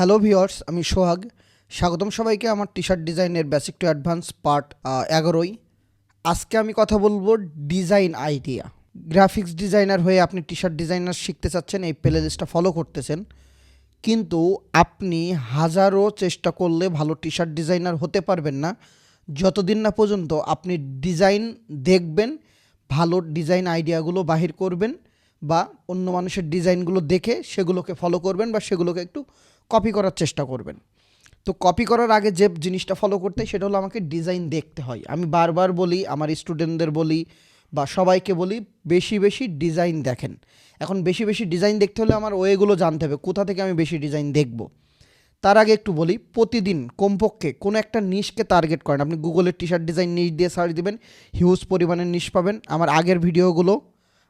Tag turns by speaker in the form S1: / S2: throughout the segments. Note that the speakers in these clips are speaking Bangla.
S1: হ্যালো ভিওর্স আমি সোহাগ। স্বাগতম সবাইকে আমার টি শার্ট ডিজাইনের বেসিক টু অ্যাডভান্স পার্ট এগারোই। আজকে আমি কথা বলব ডিজাইন আইডিয়া গ্রাফিক্স ডিজাইনার হয়ে আপনি টি শার্ট ডিজাইনার শিখতে চাচ্ছেন, এই প্লে লিস্টটা ফলো করতেছেন। কিন্তু আপনি হাজারো চেষ্টা করলে ভালো টি শার্ট ডিজাইনার হতে পারবেন না। যতদিন না পর্যন্ত আপনি ডিজাইন দেখবেন, ভালো ডিজাইন আইডিয়াগুলো বাহির করবেন বা অন্য মানুষের ডিজাইনগুলো দেখে সেগুলোকে ফলো করবেন বা সেগুলোকে একটু কপি করার চেষ্টা করবেন। তো কপি করার আগে যে জিনিসটা ফলো করতে সেটা হলো আমাকে ডিজাইন দেখতে হয়। আমি বারবার বলি, আমার স্টুডেন্টদের বলি বা সবাইকে বলি, বেশি বেশি ডিজাইন দেখেন। এখন বেশি বেশি ডিজাইন দেখতে হলে আমার ওয়েগুলো জানতে হবে, কোথা থেকে আমি বেশি ডিজাইন দেখব? তার আগে একটু বলি, প্রতিদিন কমপক্ষে কোনো একটা নিশকে টার্গেট করেন। আপনি গুগলের টি শার্ট ডিজাইন নিশ দিয়ে সার্চ দিবেন হিউজ পরিমাণের নিশ পাবেন। আমার আগের ভিডিওগুলো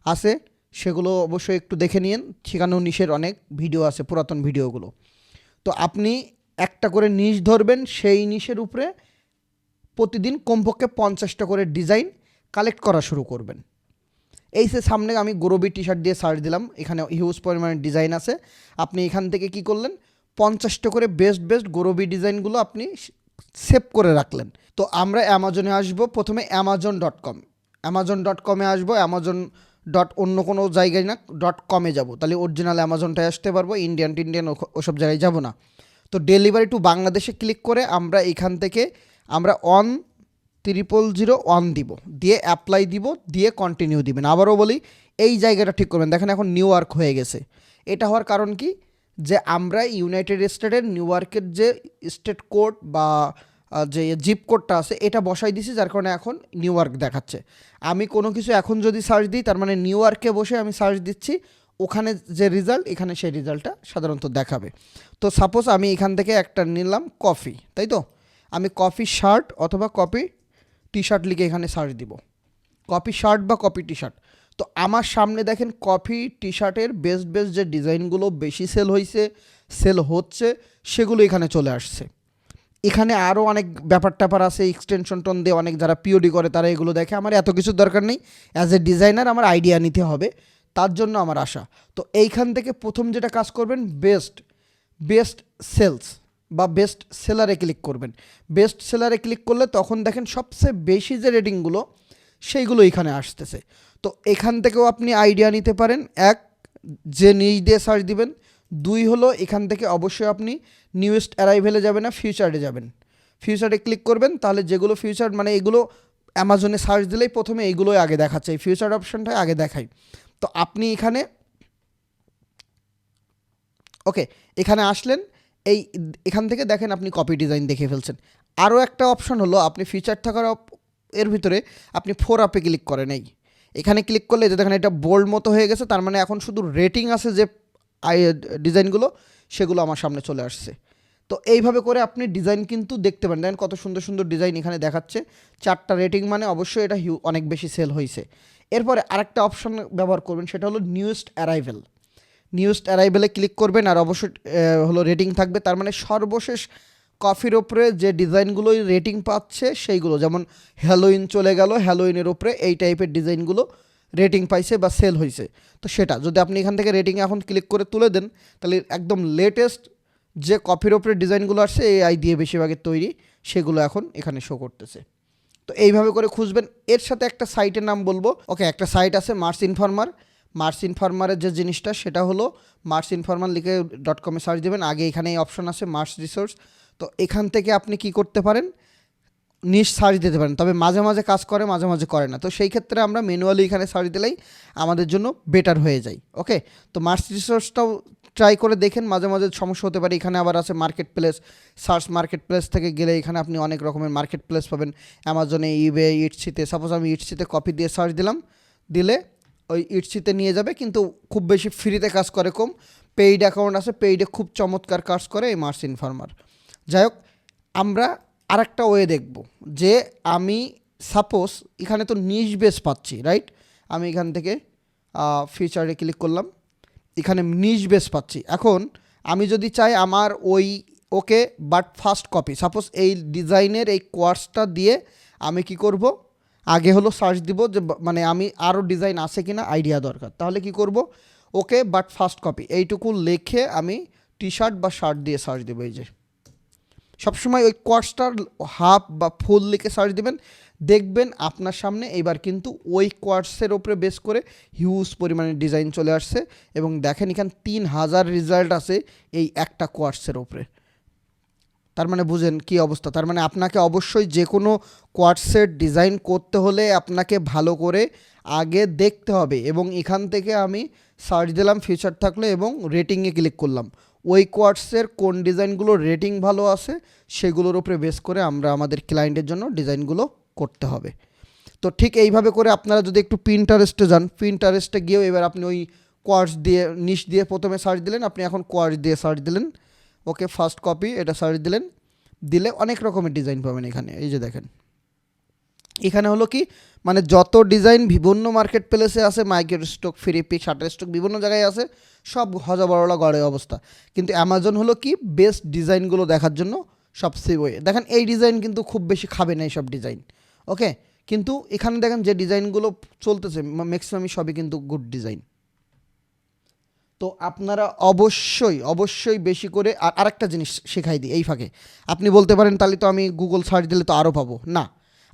S1: আছে, সেগুলো অবশ্যই একটু দেখে নিন সেখানেও নিশের অনেক ভিডিও আছে, পুরাতন ভিডিওগুলো তো আপনি একটা করে নিশ ধরবেন, সেই নিশের উপরে প্রতিদিন কমপক্ষে পঞ্চাশটা করে ডিজাইন কালেক্ট করা শুরু করবেন। এই সে সামনে আমি গোরবি টি শার্ট দিয়ে সার্চ দিলাম, এখানে হিউজ পরিমাণের ডিজাইন আছে। আপনি এখান থেকে কি করলেন? পঞ্চাশটা করে বেস্ট বেস্ট গোরবি ডিজাইনগুলো আপনি সেভ করে রাখলেন। তো আমরা অ্যামাজনে আসব, প্রথমে Amazon dot com Amazon dot কমে আসব অ্যামাজন ডট অন্য কোনো জায়গায় না ডট কমে যাব। তাহলে অরিজিনাল অ্যামাজনটায় আসতে পারব ইন্ডিয়ান টিন্ডিয়ান ওসব জায়গায় যাব না। তো ডেলিভারি টু বাংলাদেশে ক্লিক করে আমরা এখান থেকে আমরা অন ত্রিপল জিরো ওয়ান দিব। দিয়ে অ্যাপ্লাই দিব, দিয়ে কন্টিনিউ দিবেন। আবারও বলি, এই জায়গাটা ঠিক করবেন। দেখেন এখন নিউ ইয়র্ক হয়ে গেছে। এটা হওয়ার কারণ কি? যে আমরা ইউনাইটেড স্টেটের নিউ ইয়র্কের যে স্টেট কোর্ট বা যে জিপ কোডটা আছে, এটা বসাই দিছি, যার কারণে এখন নিউ ইয়র্ক দেখাচ্ছে। আমি কোনো কিছু এখন যদি সার্চ দিই, তার মানে নিউ ইয়র্কে বসে আমি সার্চ দিচ্ছি, ওখানে যে রেজাল্ট এখানে সেই রেজাল্টটা সাধারণত দেখাবে। তো সাপোজ আমি এখান থেকে একটা নিলাম কফি তাই তো? আমি কফি শার্ট অথবা কপি টি শার্ট লিখে এখানে সার্চ দিব। কপি শার্ট বা কপি টি শার্ট তো আমার সামনে দেখেন কফি টি শার্টের বেস্ট বেস্ট যে ডিজাইনগুলো বেশি সেল হয়েছে সেল হচ্ছে, সেগুলো এখানে চলে আসছে। এখানে আরও অনেক ব্যাপার ট্যাপার আছে এক্সটেনশন টন দিয়ে অনেক যারা পিওডি করে তারা এগুলো দেখে। আমার এত কিছুর দরকার নেই। অ্যাজ এ ডিজাইনার আমার আইডিয়া নিতে হবে। তার জন্য আমার আশা। তো এইখান থেকে প্রথম যেটা কাজ করবেন বেস্ট বেস্ট সেলস বা বেস্ট সেলারে ক্লিক করবেন। বেস্ট সেলারে ক্লিক করলে তখন দেখেন সবচেয়ে বেশি যে রেটিংগুলো সেইগুলো এখানে আসতেছে। তো এখান থেকেও আপনি আইডিয়া নিতে পারেন। এক, যে নিজ দিয়ে সার্চ দিবেন দুই হলো এখান থেকে অবশ্যই আপনি নিউয়েস্ট অ্যারাইভেলে যাবেন না ফিউচারে যাবেন। ফিউচারে ক্লিক করবেন, তাহলে যেগুলো ফিউচার মানে এগুলো অ্যামাজনে সার্চ দিলেই প্রথমে এইগুলোই আগে দেখাচ্ছে, এই ফিউচার অপশনটাই আগে দেখাই। তো আপনি এখানে ওকে এখানে আসলেন, এই এখান থেকে দেখেন আপনি কপি ডিজাইন দেখে ফেলছেন। আরও একটা অপশন হলো, আপনি ফিচার থাকার এর ভিতরে আপনি ফোর আপে ক্লিক করেন, এই। এখানে ক্লিক করলে যে দেখেন এটা বোল্ড মতো হয়ে গেছে, তার মানে এখন শুধু রেটিং আছে যে ডিজাইনগুলো, সেগুলো আমার সামনে চলে আসছে। তো এইভাবে করে আপনি ডিজাইন কিন্তু দেখতে পারেন। দেখেন কত সুন্দর সুন্দর ডিজাইন এখানে দেখাচ্ছে। চারটা রেটিং মানে অবশ্যই এটা হিউ অনেক বেশি সেল হয়েছে এরপরে আরেকটা অপশন ব্যবহার করবেন, সেটা হলো নিউয়েস্ট অ্যারাইভেল নিউস্ট অ্যারাইভেলে ক্লিক করবেন আর অবশ্যই হলো রেটিং থাকবে। তার মানে সর্বশেষ কফির ওপরে যে ডিজাইনগুলোই রেটিং পাচ্ছে, সেইগুলো। যেমন হ্যালোইন চলে গেল হ্যালোইনের ওপরে এই টাইপের ডিজাইনগুলো রেটিং পাইছে বা সেল হয়েছে তো সেটা, যদি আপনি এখান থেকে রেটিং এখন ক্লিক করে তুলে দেন, তাহলে একদম লেটেস্ট যে কফির ওপরে ডিজাইনগুলো আসছে এই আই দিয়ে বেশিরভাগের তৈরি, সেগুলো এখন এখানে শো করতেছে। তো এইভাবে করে খুঁজবেন। এর সাথে একটা সাইটের নাম বলব। ওকে একটা সাইট আছে মার্স ইনফরমার মার্স ইনফরমারের যে জিনিসটা, সেটা হলো মার্স ইনফরমার লিখে ডট কমে সার্চ দেবেন। আগে এখানে এই অপশন আছে মার্স রিসোর্স তো এখান থেকে আপনি কি করতে পারেন? নিশ সার্চ দিতে পারেন, তবে মাঝে মাঝে কাজ করে, মাঝে মাঝে করে না। তো সেই ক্ষেত্রে আমরা ম্যানুয়ালি এখানে সার্চ দিলেই আমাদের জন্য বেটার হয়ে যায় ওকে তো মার্স রিসোর্সটাও ট্রাই করে দেখেন, মাঝে মাঝে সমস্যা হতে পারে। এখানে আবার আছে market place search market place থেকে গেলে এখানে আপনি অনেক রকমের মার্কেট প্লেস পাবেন অ্যামাজনে ইবে ইটসিতে সাপোজ আমি ইটসিতে কপি দিয়ে সার্চ দিলাম, দিলে ওই ইটসিতে নিয়ে যাবে, কিন্তু খুব বেশি ফ্রিতে কাজ করে কম। পেইড অ্যাকাউন্ট আছে পেইডে খুব চমৎকার কাজ করে এই মার্স ইনফার্মার। যাই হোক, আমরা আরেকটা ওয়ে দেখব, যে আমি সাপোজ এখানে তো নিজ বেস পাচ্ছি রাইট আমি এখান থেকে ফিচারে ক্লিক করলাম, এখানে নিজ বেস পাচ্ছি। এখন আমি যদি চাই আমার ওই, okay but first copy suppose এই ডিজাইনের এই কোয়ার্সটা দিয়ে আমি কি করব? আগে হলো সার্চ দিব যে মানে আমি আরও ডিজাইন আছে কিনা আইডিয়া দরকার। তাহলে কি করব? ওকে বাট ফার্স্ট কপি এইটুকু লেখে আমি টি শার্ট বা শার্ট দিয়ে সার্চ দেবো এই যে। সবসময় ওই কোয়ার্সটার হাফ বা ফুল লিখে সার্চ দেবেন, দেখবেন আপনার সামনে এবার কিন্তু ওই কোয়ার্সের ওপরে বেস করে হিউজ পরিমাণে ডিজাইন চলে আসছে এবং দেখেন এখানে তিন হাজার রেজাল্ট আছে এই একটা কোয়ার্সের ওপরে তার মানে বুঝেন কি অবস্থা? তার মানে আপনাকে অবশ্যই যে কোনো কোয়ার্টসের ডিজাইন করতে হলে আপনাকে ভালো করে আগে দেখতে হবে এবং এখান থেকে আমি সার্চ দিলাম ফিচার থাকলে এবং রেটিংয়ে ক্লিক করলাম। ওই কোয়ার্টসের কোন ডিজাইনগুলো রেটিং ভালো আছে, সেগুলোর উপরে বেস করে আমরা আমাদের ক্লায়েন্টের জন্য ডিজাইনগুলো করতে হবে। তো ঠিক এইভাবে করে আপনারা যদি একটু প্রিন্টারেস্টে যান প্রিন্টারেস্টে গিয়েও এবার আপনি ওই কোয়ার্স দিয়ে নিশ দিয়ে প্রথমে সার্চ দিলেন, আপনি এখন কোয়ার্স দিয়ে সার্চ দিলেন। ওকে ফার্স্ট কপি এটা সার্চ দিলেন। দিলে অনেক রকমের ডিজাইন পাবেন এখানে, এই যে দেখেন। এখানে হলো কি মানে যত ডিজাইন বিভিন্ন মার্কেট প্লেসে আছে মাইকের স্টক ফ্রি পিক শার্টের স্টক বিভিন্ন জায়গায় আছে, সব হজা বড়লা গড়ে অবস্থা। কিন্তু অ্যামাজন হলো কি বেস্ট ডিজাইনগুলো দেখার জন্য সবচেয়ে ওয়ে দেখেন, এই ডিজাইন কিন্তু খুব বেশি খাবে না এইসব ডিজাইন ওকে কিন্তু এখানে দেখেন, যে ডিজাইনগুলো চলতেছে ম্যাক্সিমামই সবই কিন্তু গুড ডিজাইন তো আপনারা অবশ্যই অবশ্যই বেশি করে আর আরেকটা জিনিস শেখাই দিই, এই ফাঁকে। আপনি বলতে পারেন, তাহলে তো আমি গুগল সার্চ দিলে তো আরও পাবো। না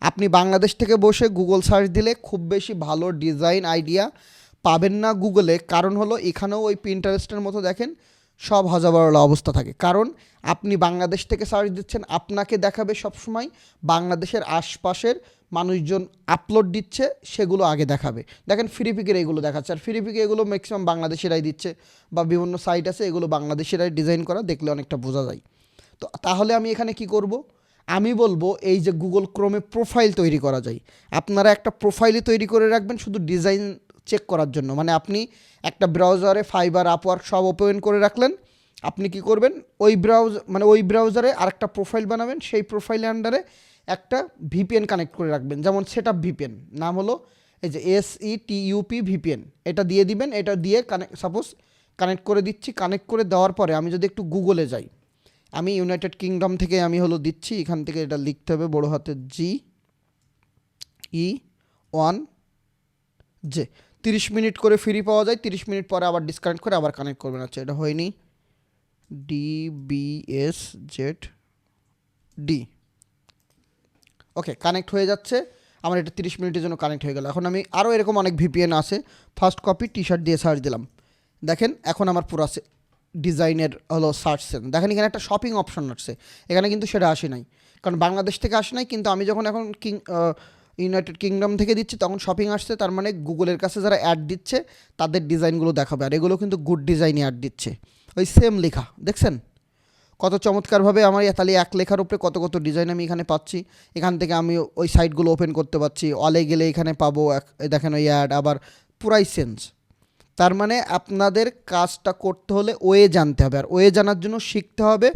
S1: আপনি বাংলাদেশ থেকে বসে গুগল সার্চ দিলে খুব বেশি ভালো ডিজাইন আইডিয়া পাবেন না গুগলে কারণ হলো, এখানেও ওই পিন্টারেস্টের মতো দেখেন, সব হাজাবারলা অবস্থা থাকে। কারণ আপনি বাংলাদেশ থেকে সার্চ দিচ্ছেন, আপনাকে দেখাবে সবসময় বাংলাদেশের আশপাশের মানুষজন আপলোড দিচ্ছে, সেগুলো আগে দেখাবে। দেখেন ফ্রিপিকের এগুলো দেখাচ্ছে। আর ফ্রিপিকে এগুলো ম্যাক্সিমাম বাংলাদেশেরাই দিচ্ছে বা বিভিন্ন সাইট আছে, এগুলো বাংলাদেশেরাই ডিজাইন করা, দেখলে অনেকটা বোঝা যায়। তো তাহলে আমি এখানে কি করব? আমি বলব এই যে গুগল ক্রোমে প্রোফাইল তৈরি করা যায়। আপনারা একটা প্রোফাইলই তৈরি করে রাখবেন, শুধু ডিজাইন চেক করার জন্য। মানে আপনি একটা ব্রাউজারে ফাইবার আপওয়ার্ক সব ওপেন করে রাখলেন, আপনি কি করবেন? ওই ব্রাউজ মানে ওই ব্রাউজারে আরেকটা প্রোফাইল বানাবেন, সেই প্রোফাইলের আন্ডারে একটা ভিপিএন কানেক্ট করে রাখবেন। যেমন সেট আপ ভিপিএন নাম হলো এই যে S E T UP VPN এটা দিয়ে দিবেন, এটা দিয়ে কানেক্ট সাপোজ কানেক্ট করে দিচ্ছি কানেক্ট করে দেওয়ার পরে আমি যদি একটু গুগলে যাই আমি ইউনাইটেড কিংডম থেকে আমি হলো দিচ্ছি, এখান থেকে এটা লিখতে হবে বড় হাতের জি ই ওয়ান জে তিরিশ মিনিট করে ফ্রি পাওয়া যায়, তিরিশ মিনিট পরে আবার ডিসকানেক্ট করে আবার কানেক্ট করবেন। আচ্ছা এটা হয়নি। D B S Z D okay connect হয়ে যাচ্ছে। আমার এটা তিরিশ মিনিটের জন্য কানেক্ট হয়ে গেল। এখন আমি আরও এরকম অনেক ভিপিএন আছে। ফার্স্ট কপি টি শার্ট দিয়ে সার্চ দিলাম। দেখেন, এখন আমার পুরো ডিজাইনের হলো সার্চ দেখেন এখানে একটা শপিং অপশন আসছে। এখানে কিন্তু সেটা আসে নাই। কারণ বাংলাদেশ থেকে আসে নাই, কিন্তু আমি যখন এখন কিং ইউনাইটেড কিংডম থেকে দিচ্ছি, তখন শপিং আসছে। তার মানে গুগলের কাছে যারা অ্যাড দিচ্ছে, তাদের ডিজাইনগুলো দেখাবে। আর এগুলো কিন্তু গুড ডিজাইনে অ্যাড দিচ্ছে। ওই সেম লেখা। দেখছেন? কত চমৎকারভাবে আমার তাহলে এক লেখার উপরে কত কত ডিজাইন আমি এখানে পাচ্ছি। এখান থেকে আমি ওই সাইটগুলো ওপেন করতে পারছি। অলে গেলে এখানে পাবো। এক- দেখেন ওই অ্যাড আবার পুরাই সেন্স তার মানে আপনাদের কাজটা করতে হলে ওয়ে জানতে হবে। আর ওয়ে জানার জন্য শিখতে হবে,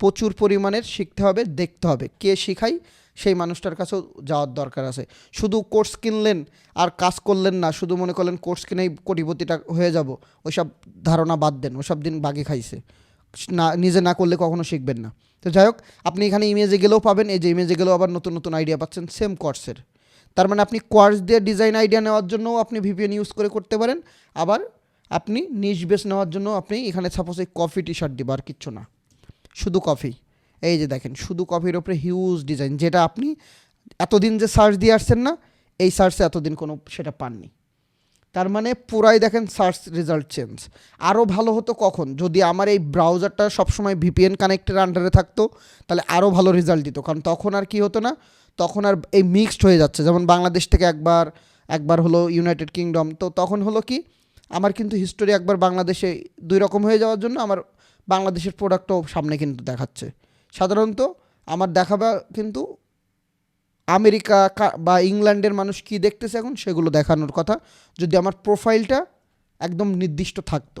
S1: প্রচুর পরিমাণের শিখতে হবে, দেখতে হবে কে শিখাই সেই মানুষটার কাছেও যাওয়ার দরকার আছে। শুধু কোর্স কিনলেন আর কাজ করলেন না, শুধু মনে করলেন কোর্স কিনেই কোটিপতিটা হয়ে যাব, ওইসব ধারণা বাদ দেন ওসব দিন বাগে খাইছে। না, নিজে না করলে কখনো শিখবেন না। তো যাই হোক, আপনি এখানে ইমেজে গেলেও পাবেন, এই যে ইমেজে গেলেও আবার নতুন নতুন আইডিয়া পাচ্ছেন সেম কোর্সের তার মানে আপনি কোয়ার্স দিয়ে ডিজাইন আইডিয়া নেওয়ার জন্যও আপনি ভিপিএন ইউজ করে করতে পারেন। আবার আপনি নিজ বেস নেওয়ার জন্য আপনি এখানে সাপোজ এই কফি টি শার্ট দিব আর কিচ্ছু না। শুধু কফি এই যে দেখেন, শুধু কফির ওপরে হিউজ ডিজাইন যেটা আপনি এতদিন যে সার্চ দিয়ে আসছেন না, এই সার্চে এতদিন কোনো সেটা পাননি। তার মানে পুরাই দেখেন সার্চ রেজাল্ট চেঞ্জ আরও ভালো হতো কখন? যদি আমার এই ব্রাউজারটা সবসময় ভিপিএন কানেক্টের আন্ডারে থাকতো, তাহলে আরও ভালো রেজাল্ট দিত। কারণ তখন আর কি হতো না তখন আর এই মিক্সড হয়ে যাচ্ছে। যেমন বাংলাদেশ থেকে একবার একবার হলো ইউনাইটেড কিংডম তো তখন হলো কি, আমার কিন্তু হিস্টোরি একবার বাংলাদেশে দুই রকম হয়ে যাওয়ার জন্য আমার বাংলাদেশের প্রোডাক্টও সামনে কিন্তু দেখাচ্ছে। সাধারণত আমার দেখাবা কিন্তু আমেরিকা বা ইংল্যান্ডের মানুষ কি দেখতেছে এখন সেগুলো দেখানোর কথা। যদি আমার প্রোফাইলটা একদম নির্দিষ্ট থাকতো।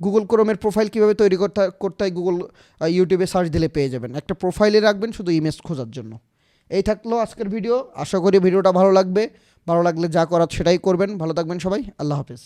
S1: গুগল ক্রোমের প্রোফাইল কীভাবে তৈরি করতে করতে হয় গুগল ইউটিউবে সার্চ দিলে পেয়ে যাবেন। একটা প্রোফাইলে রাখবেন শুধু ইমেজ খোঁজার জন্য। এই থাকল আজকের ভিডিও। আশা করি ভিডিওটা ভালো লাগবে। ভালো লাগলে যা করার সেটাই করবেন। ভালো থাকবেন সবাই। আল্লাহ হাফেজ।